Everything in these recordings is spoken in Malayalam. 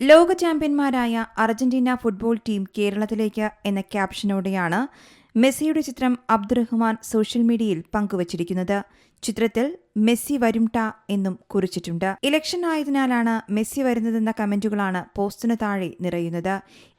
ലോക ചാമ്പ്യന്മാരായ അർജന്റീന ഫുട്ബോൾ ടീം കേരളത്തിലേക്ക് എന്ന ക്യാപ്ഷനോടെയാണ് മെസ്സിയുടെ ചിത്രം അബ്ദുറഹ്മാൻ സോഷ്യൽ മീഡിയയിൽ പങ്കുവച്ചിരിക്കുന്നത്. ചിത്രത്തിൽ മെസ്സി വരുംട്ട എന്നും കുറിച്ചിട്ടുണ്ട്. ഇലക്ഷൻ ആയതിനാലാണ് മെസ്സി വരുന്നതെന്ന കമന്റുകളാണ് പോസ്റ്റിന് താഴെ നിറയുന്നത്.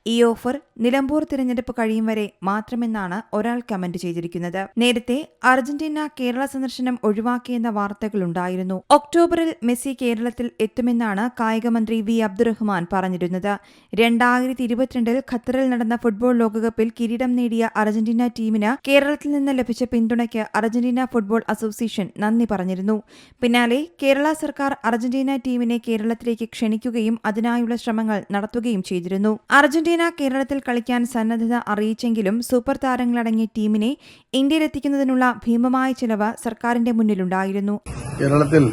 ഈ ഓഫർ നിലമ്പൂർ തിരഞ്ഞെടുപ്പ് കഴിയും വരെ മാത്രമെന്നാണ് ഒരാൾ കമന്റ് ചെയ്തിരിക്കുന്നത്. നേരത്തെ അർജന്റീന കേരള സന്ദർശനം ഒഴിവാക്കിയെന്ന വാർത്തകളുണ്ടായിരുന്നു ഒക്ടോബറിൽ മെസ്സി കേരളത്തിൽ എത്തുമെന്നാണ് കായികമന്ത്രി വി അബ്ദുറഹ്മാൻ പറഞ്ഞിരുന്നത്. രണ്ടായിരത്തി ഇരുപത്തിരണ്ടിൽ ഖത്തറിൽ നടന്ന ഫുട്ബോൾ ലോകകപ്പിൽ കിരീടം നേടിയ അർജന്റീന ടീമിന് കേരളത്തിൽ നിന്ന് ലഭിച്ച പിന്തുണയ്ക്ക് അർജന്റീന ഫുട്ബോൾ അസോസിയേഷൻ നന്ദി പറഞ്ഞിരുന്നു. പിന്നാലെ കേരള സർക്കാർ അർജന്റീന ടീമിനെ കേരളത്തിലേക്ക് ക്ഷണിക്കുകയും അതിനായുള്ള ശ്രമങ്ങൾ നടത്തുകയും ചെയ്തിരുന്നു. അർജന്റീന കേരളത്തിൽ കളിക്കാൻ സന്നദ്ധത അറിയിച്ചെങ്കിലും സൂപ്പർ താരങ്ങളടങ്ങിയ ടീമിനെ ഇന്ത്യയിലെത്തിക്കുന്നതിനുള്ള ഭീമമായ ചിലവ് സർക്കാരിന്റെ മുന്നിലുണ്ടായിരുന്നു. കേരളത്തിൽ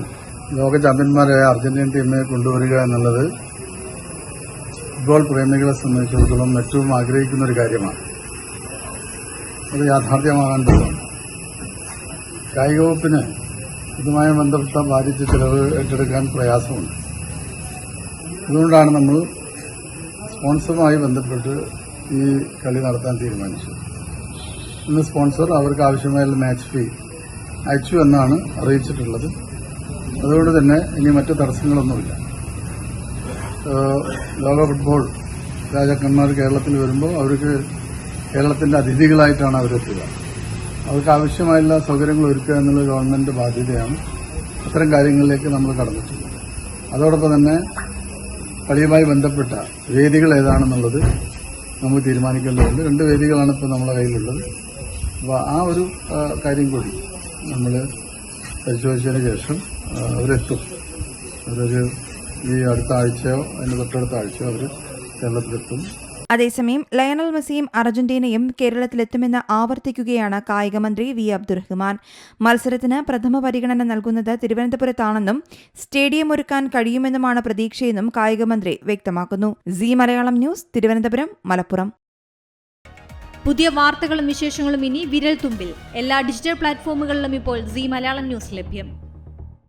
ലോക ചാമ്പ്യന്മാരായ അർജന്റീൻ ടീമിനെ കൊണ്ടുവരിക എന്നുള്ളത് ഫുട്ബോൾ പ്രേമികളെ സംബന്ധിച്ചിടത്തോളം ഏറ്റവും ആഗ്രഹിക്കുന്ന ഒരു കാര്യമാണ്. അത് യാഥാർത്ഥ്യമാകേണ്ടതാണ് കായിക വകുപ്പിന് ഇതുമായി ബന്ധപ്പെട്ട ബാധിച്ച ചിലവ് ഏറ്റെടുക്കാൻ പ്രയാസമുണ്ട്. അതുകൊണ്ടാണ് നമ്മൾ സ്പോൺസറുമായി ബന്ധപ്പെട്ട് ഈ കളി നടത്താൻ തീരുമാനിച്ചത്. ഇന്ന് സ്പോൺസർ അവർക്ക് ആവശ്യമായ മാച്ച് ഫീ അയച്ചു എന്നാണ് അറിയിച്ചിട്ടുള്ളത്. അതുകൊണ്ട് തന്നെ ഇനി മറ്റ് തടസ്സങ്ങളൊന്നുമില്ല. ലോക ഫുട്ബോൾ രാജാക്കന്മാർ കേരളത്തിൽ വരുമ്പോൾ അവർക്ക് കേരളത്തിന്റെ അതിഥികളായിട്ടാണ് അവരെത്തുക. അവർക്ക് ആവശ്യമായുള്ള സൗകര്യങ്ങൾ ഒരുക്കുക എന്നുള്ള ഗവൺമെന്റ് ബാധ്യതയാണ്. അത്തരം കാര്യങ്ങളിലേക്ക് നമ്മൾ കടന്നിട്ടുള്ളത് അതോടൊപ്പം തന്നെ കളിയുമായി ബന്ധപ്പെട്ട വേദികൾ ഏതാണെന്നുള്ളത് നമ്മൾ തീരുമാനിക്കേണ്ടതുണ്ട്. രണ്ട് വേദികളാണ് ഇപ്പോൾ നമ്മുടെ കയ്യിലുള്ളത്. അപ്പോൾ ആ ഒരു കാര്യം കൂടി നമ്മൾ പരിശോധിച്ചതിന് ശേഷം അവരെത്തും. അവരൊരു ഈ അടുത്ത ആഴ്ചയോ അതിന് തൊട്ടടുത്ത ആഴ്ചയോ അവർ കേരളത്തിലെത്തും. അതേസമയം ലയണൽ മെസ്സിയും അർജന്റീനയും കേരളത്തിലെത്തുമെന്ന് ആവർത്തിക്കുകയാണ് കായികമന്ത്രി വി. അബ്ദുറഹ്മാൻ. മത്സരത്തിന് പ്രഥമ പരിഗണന നൽകുന്നത് തിരുവനന്തപുരത്താണെന്നും സ്റ്റേഡിയം ഒരുക്കാൻ കഴിയുമെന്നുമാണ് പ്രതീക്ഷയെന്നും കായികമന്ത്രി വ്യക്തമാക്കുന്നു. C Malayalam News Thiruvananthapuram Malappuram. പുതിയ വാർത്തകളും വിശേഷങ്ങളും ഇനി വിരൽ തുമ്പിൽ എല്ലാ ഡിജിറ്റൽ പ്ലാറ്റ്ഫോമുകളിലും ഇപ്പോൾ സി മലയാളം ന്യൂസ് ലഭ്യം.